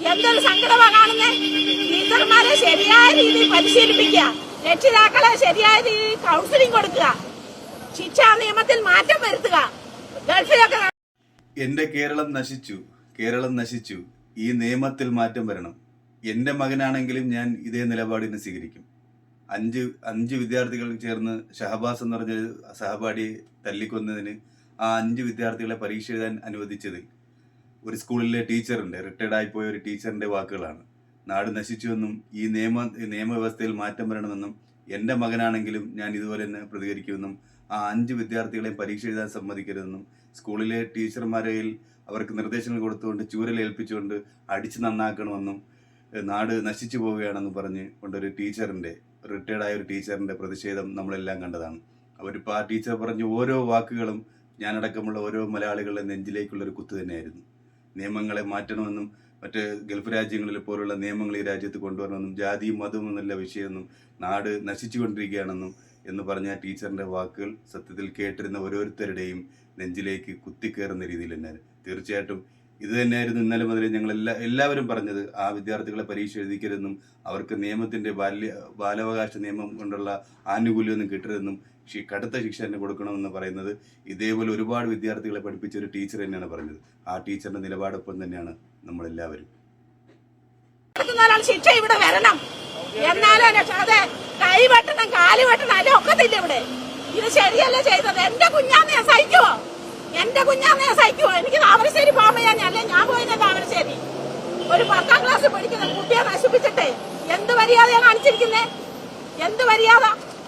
എന്തൊരു സങ്കടമാണ് ടീച്ചർമാരെ ശരിയായ രീതിയിൽ പരിശീലിപ്പിക്കുക. രക്ഷിതാക്കളെ ശരിയായ രീതിയിൽ കൗൺസിലിംഗ് കൊടുക്കുക. ശിക്ഷാ നിയമത്തിൽ മാറ്റം വരുത്തുക. ഗൾഫിലൊക്കെ എന്റെ കേരളം നശിച്ചു. കേരളം നശിച്ചു. ഈ നിയമത്തിൽ മാറ്റം വരണം. എന്റെ മകനാണെങ്കിലും ഞാൻ ഇതേ നിലപാടിന് സ്വീകരിക്കും. അഞ്ച് അഞ്ച് വിദ്യാർത്ഥികൾ ചേർന്ന് ഷഹബാസ് എന്ന് പറഞ്ഞ സഹപാഠിയെ തല്ലിക്കൊന്നതിന് ആ അഞ്ച് വിദ്യാർത്ഥികളെ പരീക്ഷ എഴുതാൻ അനുവദിച്ചതിൽ ഒരു സ്കൂളിലെ ടീച്ചറിന്റെ റിട്ടയർഡ് ആയി പോയ ഒരു ടീച്ചറിന്റെ വാക്കുകളാണ്. നാട് നശിച്ചുവെന്നും ഈ നിയമ നിയമവ്യവസ്ഥയിൽ മാറ്റം വരണമെന്നും എന്റെ മകനാണെങ്കിലും ഞാൻ ഇതുപോലെ തന്നെ പ്രതികരിക്കുമെന്നും ആ അഞ്ച് വിദ്യാർത്ഥികളെയും പരീക്ഷ എഴുതാൻ സമ്മതിക്കരുതെന്നും സ്കൂളിലെ ടീച്ചർമാരെയിൽ അവർക്ക് നിർദ്ദേശങ്ങൾ കൊടുത്തുകൊണ്ട് ചൂരലേൽപ്പിച്ചുകൊണ്ട് അടിച്ചു നന്നാക്കണമെന്നും നാട് നശിച്ചു പോവുകയാണെന്ന് പറഞ്ഞ് കൊണ്ടൊരു റിട്ടയർഡ് ആയ ഒരു ടീച്ചറിന്റെ പ്രതിഷേധം നമ്മളെല്ലാം കണ്ടതാണ്. അവരിപ്പോൾ ആ ടീച്ചർ പറഞ്ഞ ഓരോ വാക്കുകളും ഞാനടക്കമുള്ള ഓരോ മലയാളികളുടെ നെഞ്ചിലേക്കുള്ള ഒരു കുത്തു തന്നെയായിരുന്നു. നിയമങ്ങളെ മാറ്റണമെന്നും മറ്റ് ഗൾഫ് രാജ്യങ്ങളിൽ പോലുള്ള നിയമങ്ങൾ ഈ രാജ്യത്ത് കൊണ്ടുവരണമെന്നും ജാതിയും മതവും എന്നല്ല വിഷയമെന്നും നാട് നശിച്ചുകൊണ്ടിരിക്കുകയാണെന്നും എന്ന് പറഞ്ഞ ടീച്ചറിന്റെ വാക്കുകൾ സത്യത്തിൽ കേട്ടിരുന്ന ഓരോരുത്തരുടെയും നെഞ്ചിലേക്ക് കുത്തിക്കയറുന്ന രീതിയിൽ തന്നെ തീർച്ചയായിട്ടും ഇത് തന്നെയായിരുന്നു ഇന്നലെ മുതൽ ഞങ്ങൾ എല്ലാ എല്ലാവരും പറഞ്ഞത്. ആ വിദ്യാർത്ഥികളെ പരീക്ഷ എഴുതിക്കരുതെന്നും അവർക്ക് നിയമത്തിന്റെ ബാല്യ ബാലാവകാശ നിയമം കൊണ്ടുള്ള ആനുകൂല്യമൊന്നും കിട്ടരുതെന്നും കടുത്ത ശിക്ഷ തന്നെ കൊടുക്കണമെന്ന് പറയുന്നത് ഇതേപോലെ ഒരുപാട് വിദ്യാർത്ഥികളെ പഠിപ്പിച്ച ഒരു ടീച്ചർ തന്നെയാണ് പറഞ്ഞത്. ആ ടീച്ചറിന്റെ നിലപാടൊപ്പം തന്നെയാണ് നമ്മളെല്ലാവരും. ശിക്ഷ ഇവിടെ വരണം. എന്നാലും രക്ഷാതെ കൈ വെട്ടണം കാൽ വെട്ടണം അല്ല? ഒക്കത്തില്ല ഇവിടെ? ഇത് ശരിയല്ല ചെയ്തത്? എന്റെ കുഞ്ഞാന്ന് ഞാൻ സഹിക്കുവോ? എന്റെ കുഞ്ഞാന്ന് ഞാൻ സഹിക്കുവോ? എനിക്ക് താമരശ്ശേരി അല്ലേ? ഞാൻ പോയത് താമരശ്ശേരി? ഒരു പത്താം ക്ലാസ് പഠിക്കുന്ന കുട്ടിയെ നശിപ്പിച്ചിട്ടേ. എന്ത് മര്യാദയാണ് കാണിച്ചിരിക്കുന്നേ? എന്ത് മര്യാദ?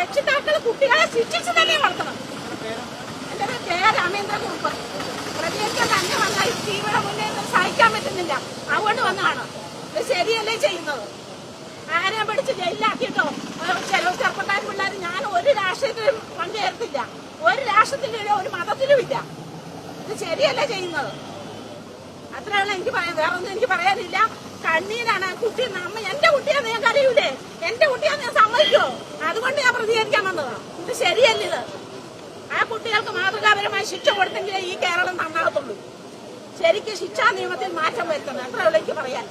രക്ഷിതാക്കൾ കുട്ടികളെ ശിക്ഷിച്ചു തന്നെ വളർത്തണം. എന്റെ പേര് കെ രാമേന്ദ്ര കുറുപ്പ് പ്രതികരിക്കാൻ തന്നെ വന്നാൽ ടിവിയുടെ മുന്നേ സഹിക്കാൻ പറ്റുന്നില്ല. അതുകൊണ്ട് വന്നതാണ് ഇത് ശരിയല്ലേ ചെയ്യുന്നത്? ആരെയും പിടിച്ച് ജയിലിലാക്കിയിട്ടോ? ഏഹ് ചില ചെറുപ്പക്കാർ പിള്ളേർ ഞാൻ ഒരു രാഷ്ട്രീയത്തിലും പങ്കുചേർത്തില്ല ഒരു രാഷ്ട്രത്തിലും ഒരു മതത്തിലും ഇല്ല. ഇത് ശരിയല്ലേ ചെയ്യുന്നത്? അത്രയാണ് എനിക്ക് പറയാൻ വേറെ ഒന്നും എനിക്ക് പറയാനില്ല. കണ്ണീരാണ് കുട്ടി. നമ്മ എന്റെ കുട്ടിയാന്ന് ഞാൻ കരയൂലേ? എന്റെ കുട്ടിയാന്ന് ഞാൻ വന്നതാണ് ഇത് ശരിയല്ല ഇത് ആ കുട്ടികൾക്ക് മാതൃകാപരമായ ശിക്ഷ കൊടുത്തെങ്കിലേ ഈ കേരളം നന്നാകത്തുള്ളൂ. ശരിക്കും ശിക്ഷാ നിയമത്തിൽ മാറ്റം വരുത്തണം. അത്ര പറയാൻ.